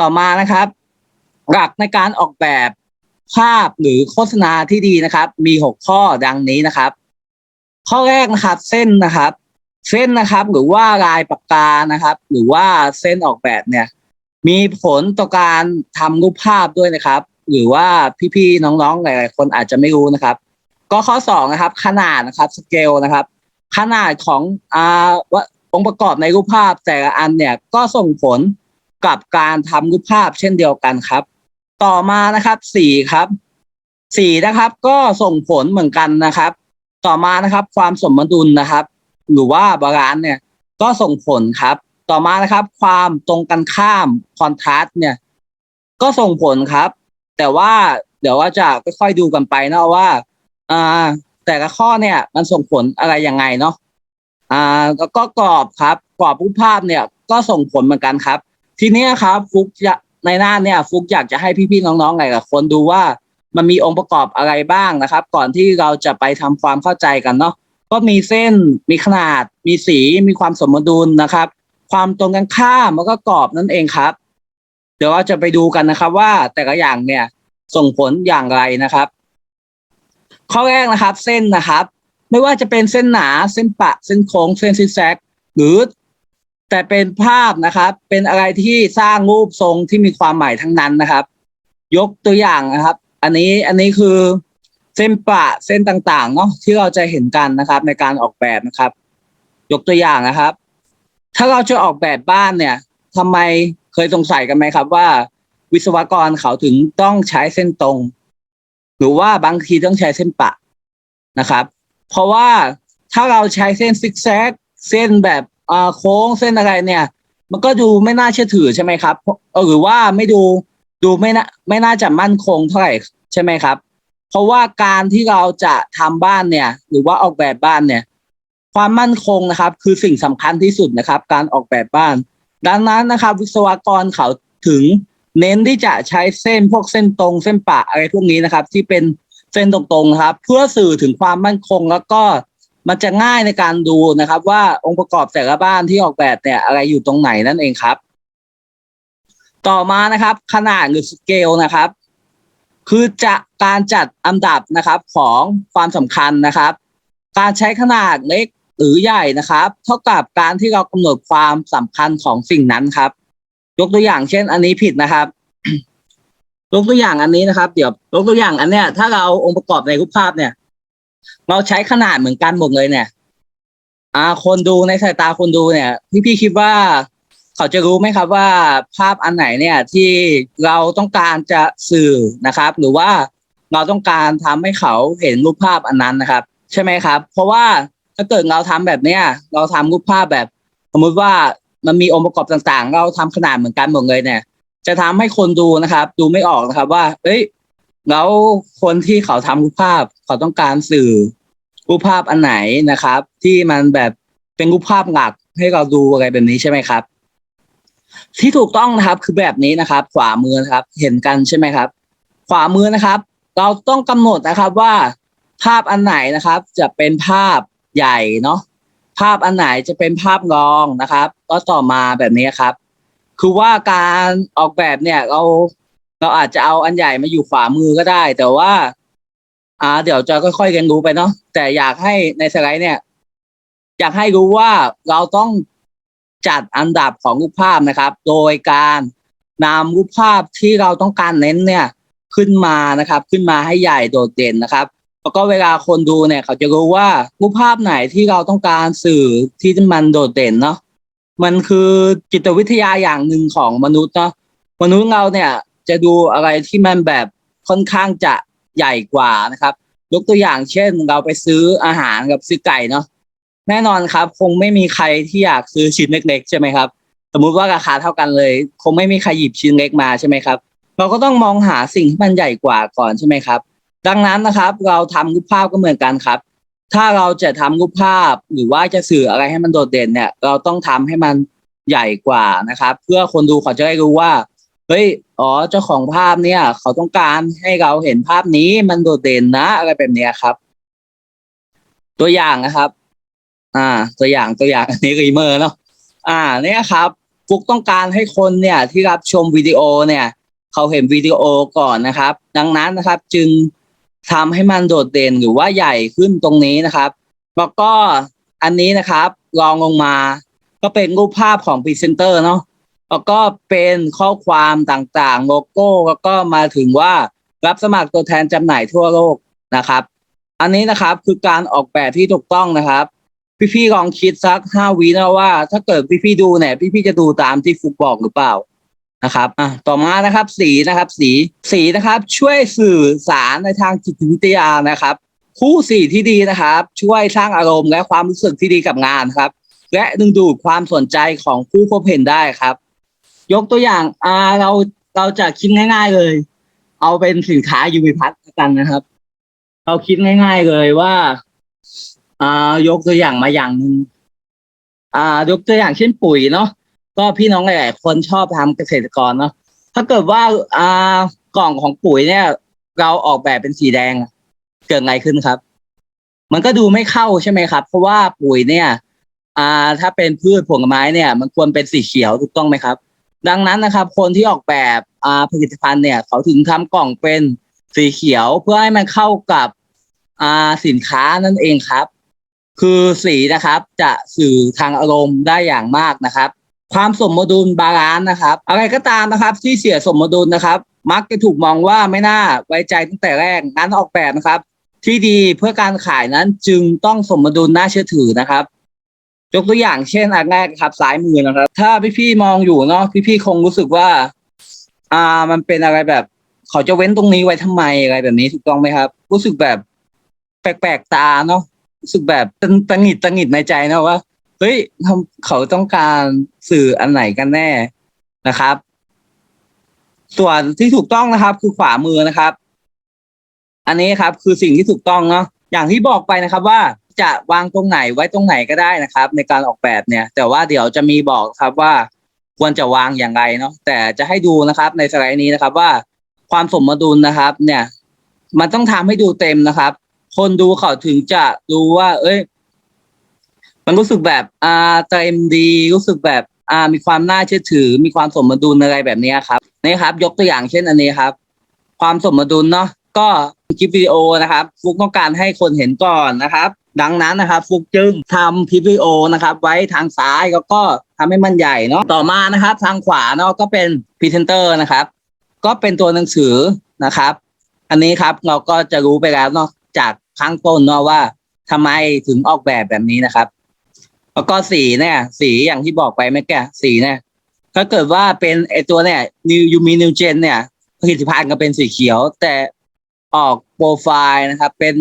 ต่อมานะครับ หลักในการออกแบบภาพหรือโฆษณาที่ดีนะครับ มีหกข้อดังนี้นะครับ ข้อแรกนะครับ เส้นนะครับ เส้นนะครับ หรือว่าลายปากกานะครับ หรือว่าเส้นออกแบบเนี่ย มีผลต่อการทำรูปภาพด้วยนะครับ หรือว่าพี่ๆน้องๆหลายๆคนอาจจะไม่รู้นะครับ ก็ข้อสองนะครับ ขนาดนะครับสเกลนะครับ ขนาดของอ่าว่าองค์ประกอบในรูปภาพแต่ละอันเนี่ยก็ส่งผล กับการทำรูปภาพเช่นเดียวกันครับ ต่อมานะครับสี่ครับสี่นะครับ ก็ส่งผลเหมือนกันนะครับ ต่อมานะครับ ความสมดุลนะครับ หรือว่าบาลานซ์เนี่ย ก็ส่งผลครับ ต่อมานะครับ ความตรงกันข้ามคอนทราสต์เนี่ย ก็ส่งผลครับ แต่ว่าเดี๋ยวว่าจะค่อยๆดูกันไปนะว่าอ่าแต่ละข้อเนี่ย มันส่งผลอะไรยังไงเนาะอ่าแล้วก็กรอบครับกรอบรูปภาพเนี่ย ก็ส่งผลเหมือนกันครับ ทีเนี้ยครับฟุกจะในหน้าเนี่ยฟุกอยากจะให้พี่ๆน้องๆหลายๆคนดูว่ามันมีองค์ประกอบอะไรบ้างนะครับ ก่อนที่เราจะไปทำความเข้าใจกันเนาะก็มีเส้นมีขนาด มีสีมีความสมดุลนะครับ ความตรงกันข้ามแล้วก็กรอบนั่นเองครับ เดี๋ยวเราจะไปดูกันนะครับ ว่าแต่ละอย่างเนี่ยส่งผลอย่างไรนะครับ ข้อแรกนะครับ เส้นนะครับ ไม่ว่าจะเป็นเส้นหนาเส้นปะ เส้นโค้ง เส้นซิกแซกหรือ แต่เป็นภาพนะครับ เป็นอะไรที่สร้างรูปทรงที่มีความหมายทั้งนั้นนะครับ ยกตัวอย่างนะครับ อันนี้อันนี้คือเส้นปะเส้นต่างๆเนาะที่เราจะเห็นกันนะครับ ในการออกแบบนะครับ ยกตัวอย่างนะครับ ถ้าเราจะออกแบบบ้านเนี่ยทำไมเคยสงสัยกันไหมครับ ว่า วิศวกรเขาถึงต้องใช้เส้นตรง หรือว่าบางทีต้องใช้เส้นปะนะครับ เพราะว่าถ้าเราใช้เส้นซิกแซกเส้นแบบ อ่าโค้งเส้นอะไรเนี่ย มันก็ดูไม่น่าเชื่อถือใช่ไหมครับเออหรือว่าไม่ดูดูไม่น่าไม่น่าจะมั่นคงเท่าไหร่ใช่ไหมครับ เพราะว่าการที่เราจะทำบ้านเนี่ย หรือว่าออกแบบบ้านเนี่ย ความมั่นคงนะครับ คือสิ่งสำคัญที่สุดนะครับ การออกแบบบ้าน ดังนั้นนะครับ วิศวกรเขาถึงเน้นที่จะใช้เส้นพวกเส้นตรง เส้นปะอะไรพวกนี้นะครับ ที่เป็นเส้นตรงๆครับ เพื่อสื่อถึงความมั่นคงแล้วก็ มันจะง่ายในการดูนะครับ ว่าองค์ประกอบแต่ละบ้านที่ออกแบบเนี่ยอะไรอยู่ตรงไหนนั่นเองครับ ต่อมานะครับ ขนาดหรือสเกลนะครับ คือจะการจัดอันดับนะครับของความสำคัญนะครับ การใช้ขนาดเล็กหรือใหญ่นะครับ เท่ากับการที่เรากำหนดความสำคัญของสิ่งนั้นครับ ยกตัวอย่างเช่น อันนี้ผิดนะครับยกตัวอย่างอันนี้นะครับ เดี๋ยวยกตัวอย่างอันเนี้ยถ้าเราองค์ประกอบในรูปภาพเนี่ย เราใช้ขนาดเหมือนกันหมดเลยเนี่ย อ่า คนดูในสายตาคนดูเนี่ยพี่พี่คิดว่า เขาจะรู้ไหมครับว่าภาพอันไหนเนี่ยที่เราต้องการจะสื่อนะครับ หรือว่าเราต้องการทำให้เขาเห็นรูปภาพอันนั้นนะครับ ใช่ไหมครับ เพราะว่าถ้าเกิดเราทำแบบเนี้ย เราทำรูปภาพแบบ สมมุติว่ามันมีองค์ประกอบต่างๆ เราทำขนาดเหมือนกันหมดเลยเนี่ย จะทำให้คนดูนะครับ ดูไม่ออกนะครับ ว่า เอ้ย แล้วคนที่เขาทำรูปภาพเขาต้องการสื่อรูปภาพอันไหนนะครับ ที่มันแบบเป็นรูปภาพหลักให้เราดูอะไรแบบนี้ใช่ไหมครับ ที่ถูกต้องนะครับคือแบบนี้นะครับ ขวามือนะครับ เห็นกันใช่ไหมครับ ขวามือนะครับ เราต้องกำหนดนะครับว่า ภาพอันไหนนะครับ จะเป็นภาพใหญ่เนาะภาพอันไหนจะเป็นภาพรองนะครับ ก็ต่อมาแบบนี้ครับ คือว่าการออกแบบเนี่ยเรา เราอาจจะเอาอันใหญ่มาอยู่ขวามือก็ได้ แต่ว่า อ่า เดี๋ยวจะค่อยๆเรียนรู้ไปเนาะแต่อยากให้ในสไลด์เนี่ย อยากให้รู้ว่าเราต้องจัดอันดับของรูปภาพนะครับ โดยการนำรูปภาพที่เราต้องการเน้นเนี่ย ขึ้นมานะครับ ขึ้นมาให้ใหญ่โดดเด่นนะครับแล้วก็เวลาคนดูเนี่ย เขาจะรู้ว่ารูปภาพไหนที่เราต้องการสื่อที่มันโดดเด่นเนาะมันคือจิตวิทยาอย่างหนึ่งของมนุษย์เนาะมนุษย์เราเนี่ย จะดูอะไรที่มันแบบค่อนข้างจะใหญ่กว่านะครับ ยกตัวอย่างเช่น เราไปซื้ออาหารกับซื้อไก่เนาะแน่นอนครับ คงไม่มีใครที่อยากซื้อชิ้นเล็กๆใช่ไหมครับสมมุติว่าราคาเท่ากันเลย คงไม่มีใครหยิบชิ้นเล็กมาใช่ไหมครับ เราก็ต้องมองหาสิ่งที่มันใหญ่กว่าก่อนใช่ไหมครับ ดังนั้นนะครับ เราทำรูปภาพก็เหมือนกันครับ ถ้าเราจะทำรูปภาพหรือว่าจะสื่ออะไรให้มันโดดเด่นเนี่ย เราต้องทำให้มันใหญ่กว่านะครับ เพื่อคนดูเขาจะได้รู้ว่า เฮ้ย อ๋อ เจ้าของภาพเนี่ย เขาต้องการให้เราเห็นภาพนี้มันโดดเด่นนะ อะไรแบบเนี้ยครับ ตัวอย่างนะครับ อ่า ตัวอย่างตัวอย่างอันนี้รีเมอร์เนาะ อ่า เนี่ยครับฟุกต้องการให้คนเนี่ยที่รับชมวิดีโอเนี่ย เขาเห็นวิดีโอก่อนนะครับ ดังนั้นนะครับ จึงทำให้มันโดดเด่นหรือว่าใหญ่ขึ้นตรงนี้นะครับ แล้วก็อันนี้นะครับรองลงมา ก็เป็นรูปภาพของพรีเซนเตอร์เนาะ แล้วก็เป็นข้อความต่างๆ โลโก้ แล้วก็มาถึงว่ารับสมัครตัวแทนจำหน่ายทั่วโลกนะครับ อันนี้นะครับคือการออกแบบที่ถูกต้องนะครับ พี่ๆลองคิดสักห้าวินะว่า ถ้าเกิดพี่ๆดูเนี่ยพี่ๆจะดูตามที่ฟุกบอกหรือเปล่านะครับอะต่อมานะครับสีนะครับ สีสีนะครับ ช่วยสื่อสารในทางจิตวิทยานะครับ คู่สีที่ดีนะครับ ช่วยสร้างอารมณ์และความรู้สึกที่ดีกับงานครับ และดึงดูดความสนใจของผู้พบเห็นได้ครับ ยกตัวอย่างอ่าเราเราจะคิดง่าย ๆเลย เอาเป็นสินค้ายูมิพัทกันนะครับ เราคิดง่าย ๆเลยว่าอ่ายกตัวอย่างมาอย่างหนึ่งอ่ายกตัวอย่างเช่นปุ๋ยเนาะก็พี่น้องหลายๆคนชอบทำเกษตรกรเนาะถ้าเกิดว่าอ่ากล่องของปุ๋ยเนี่ย เราออกแบบเป็นสีแดงเกิดไงขึ้นครับ มันก็ดูไม่เข้าใช่ไหมครับ เพราะว่าปุ๋ยเนี่ย อ่า ถ้าเป็นพืชผลไม้เนี่ย มันควรเป็นสีเขียวถูกต้องไหมครับ ดังนั้นนะครับ คนที่ออกแบบอ่าผลิตภัณฑ์เนี่ยเขาถึงทำกล่องเป็นสีเขียวเพื่อให้มันเข้ากับอ่าสินค้านั่นเองครับ คือสีนะครับจะสื่อทางอารมณ์ได้อย่างมากนะครับ ความสมดุลบาลานซ์นะครับ อะไรก็ตามนะครับ ที่เสียสมดุลนะครับ มักจะถูกมองว่าไม่น่าไว้ใจตั้งแต่แรกงั้นออกแบบนะครับ ที่ดีเพื่อการขายนั้นจึงต้องสมดุลน่าเชื่อถือนะครับ ยกตัวอย่างเช่นอันแรกครับซ้ายมือนะครับ ถ้าพี่ๆมองอยู่เนาะพี่ๆคงรู้สึกว่า อ่ามันเป็นอะไรแบบ เขาจะเว้นตรงนี้ไว้ทำไมอะไรแบบนี้ถูกต้องไหมครับ รู้สึกแบบ แปลกๆตาเนาะรู้สึกแบบตังหิดตังหิดในใจนะว่าเฮ้ยทำเขาต้องการสื่ออันไหนกันแน่นะครับ ส่วนที่ถูกต้องนะครับ คือขวามือนะครับ อันนี้ครับ คือสิ่งที่ถูกต้องเนาะอย่างที่บอกไปนะครับว่า จะวางตรงไหนไว้ตรงไหนก็ได้นะครับ ในการออกแบบเนี่ย แต่ว่าเดี๋ยวจะมีบอกครับว่าควรจะวางอย่างไรเนาะแต่จะให้ดูนะครับในสไลด์นี้นะครับว่าความสมดุลนะครับ เนี่ย มันต้องทำให้ดูเต็มนะครับ คนดูเขาถึงจะรู้ว่า เอ้ย มันรู้สึกแบบอ่าเต็มดีรู้สึกแบบอ่ามีความน่าเชื่อถือ มีความสมดุลอะไรแบบนี้ครับนี่ครับ ยกตัวอย่างเช่นอันนี้ครับ ความสมดุลเนาะ ก็คลิปวิดีโอนะครับ ฟุกต้องการให้คนเห็นก่อนนะครับ ดังนั้นนะครับ ฟุกจึงทำคลิปวิดีโอนะครับ ไว้ทางซ้ายแล้วก็ทำให้มันใหญ่เนาะต่อมานะครับ ทางขวาเนาะก็เป็นพรีเซนเตอร์นะครับ ก็เป็นตัวหนังสือนะครับ อันนี้ครับเราก็จะรู้ไปแล้วเนาะจากข้างต้นเนาะว่าทำไมถึงออกแบบแบบนี้นะครับ แล้วก็สีเนี่ย สีอย่างที่บอกไปเมื่อกี้สีเนี่ยถ้าเกิดว่าเป็นไอตัวเนี่ยนิวยูมีนิวเจนเนี่ยผลิตภัณฑ์ก็เป็นสีเขียว แต่ ออกโปรไฟล์นะครับ เป็น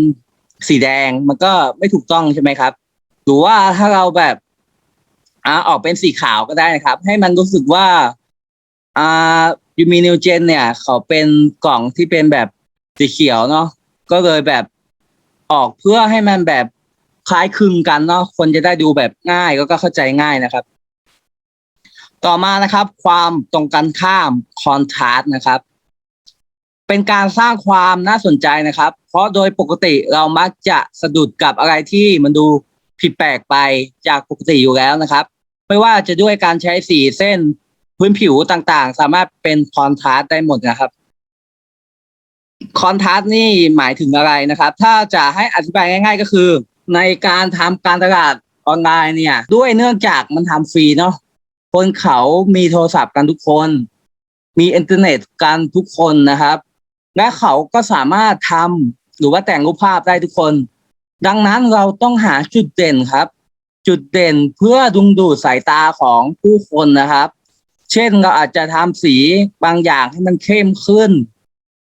สีแดงมันก็ไม่ถูกต้องใช่ไหมครับ หรือว่าถ้าเราแบบอ่าออกเป็นสีขาวก็ได้นะครับ ให้มันรู้สึกว่าอ่ายูมีนิวเจนเนี่ยเขาเป็นกล่องที่เป็นแบบสีเขียวเนาะก็เลยแบบออกเพื่อให้มันแบบคล้ายคลึงกันเนาะคนจะได้ดูแบบง่ายแล้วก็เข้าใจง่ายนะครับ ต่อมานะครับ ความตรงกันข้ามคอนทราสต์นะครับ เป็นการสร้างความน่าสนใจนะครับ เพราะโดยปกติเรามักจะสะดุดกับอะไรที่มันดูผิดแปลกไปจากปกติอยู่แล้วนะครับ ไม่ว่าจะด้วยการใช้สีเส้นพื้นผิวต่างๆ สามารถเป็นคอนทราสต์ได้หมดนะครับคอนทราสต์นี่หมายถึงอะไรนะครับ ถ้าจะให้อธิบายง่าย ๆ ก็คือ ในการทำการตลาดออนไลน์เนี่ย ด้วยเนื่องจากมันทำฟรีเนาะคนเขามีโทรศัพท์กันทุกคน มีอินเทอร์เน็ตกันทุกคนนะครับ และเขาก็สามารถทำหรือว่าแต่งรูปภาพได้ทุกคน ดังนั้นเราต้องหาจุดเด่นครับ จุดเด่นเพื่อดึงดูดสายตาของผู้คนนะครับ เช่นเราอาจจะทำสีบางอย่างให้มันเข้มขึ้น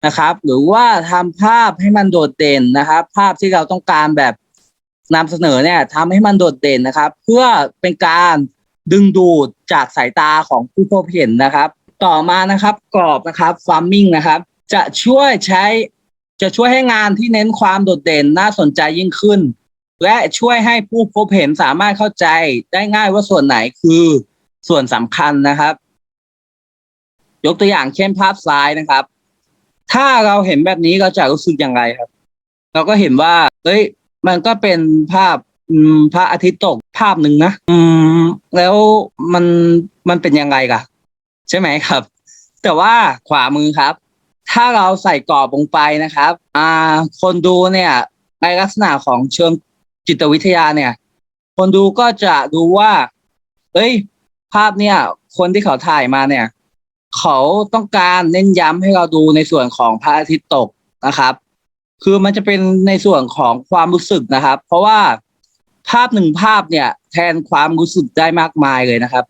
นะครับ หรือว่าทำภาพให้มันโดดเด่นนะครับ ภาพที่เราต้องการแบบนำเสนอเนี่ยทำให้มันโดดเด่นนะครับ เพื่อเป็นการดึงดูดจากสายตาของผู้พบเห็นนะครับ ต่อมานะครับกรอบนะครับฟาร์มมิ่งนะครับ จะช่วยใช้ จะช่วยให้งานที่เน้นความโดดเด่นน่าสนใจยิ่งขึ้น และช่วยให้ผู้พบเห็นสามารถเข้าใจได้ง่ายว่าส่วนไหนคือส่วนสำคัญนะครับ ยกตัวอย่างเช่นภาพซ้ายนะครับ ถ้าเราเห็นแบบนี้เราจะรู้สึกอย่างไรครับ เราก็เห็นว่าเอ้ยมันก็เป็นภาพพระอาทิตย์ตกภาพหนึ่งนะอืม แล้วมันมันเป็นยังไงกะใช่ไหมครับ แต่ว่าขวามือครับ ถ้าเราใส่กรอบลงไปนะครับอ่าคนดูเนี่ยในลักษณะของเชิงจิตวิทยาเนี่ย คนดูก็จะดูว่าเอ้ย ภาพเนี่ย คนที่เขาถ่ายมาเนี่ย เขาต้องการเน้นย้ำให้เราดูในส่วนของพระอาทิตย์ตกนะครับ คือมันจะเป็นในส่วนของความรู้สึกนะครับ เพราะว่าภาพหนึ่งภาพเนี่ย แทนความรู้สึกได้มากมายเลยนะครับ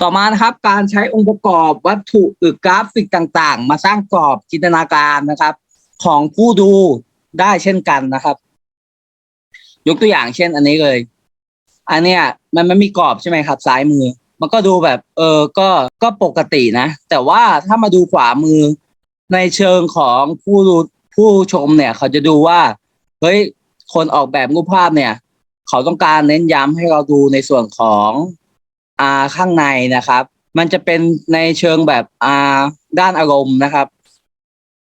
ต่อมานะครับการใช้องค์ประกอบวัตถุหรือกราฟิกต่างๆ มาสร้างกรอบจินตนาการนะครับ ของผู้ดูได้เช่นกันนะครับ ยกตัวอย่างเช่น อันนี้เลย อันเนี้ยมันไม่มีกรอบใช่ไหมครับ ซ้ายมือ มันก็ดูแบบ เออก็ก็ปกตินะ แต่ว่าถ้ามาดูขวามือในเชิงของผู้ดูผู้ชมเนี่ย เขาจะดูว่าเฮ้ยคนออกแบบรูปภาพเนี่ย เขาต้องการเน้นย้ำให้เราดูในส่วนของ อ่าข้างในนะครับ มันจะเป็นในเชิงแบบอ่าด้านอารมณ์นะครับ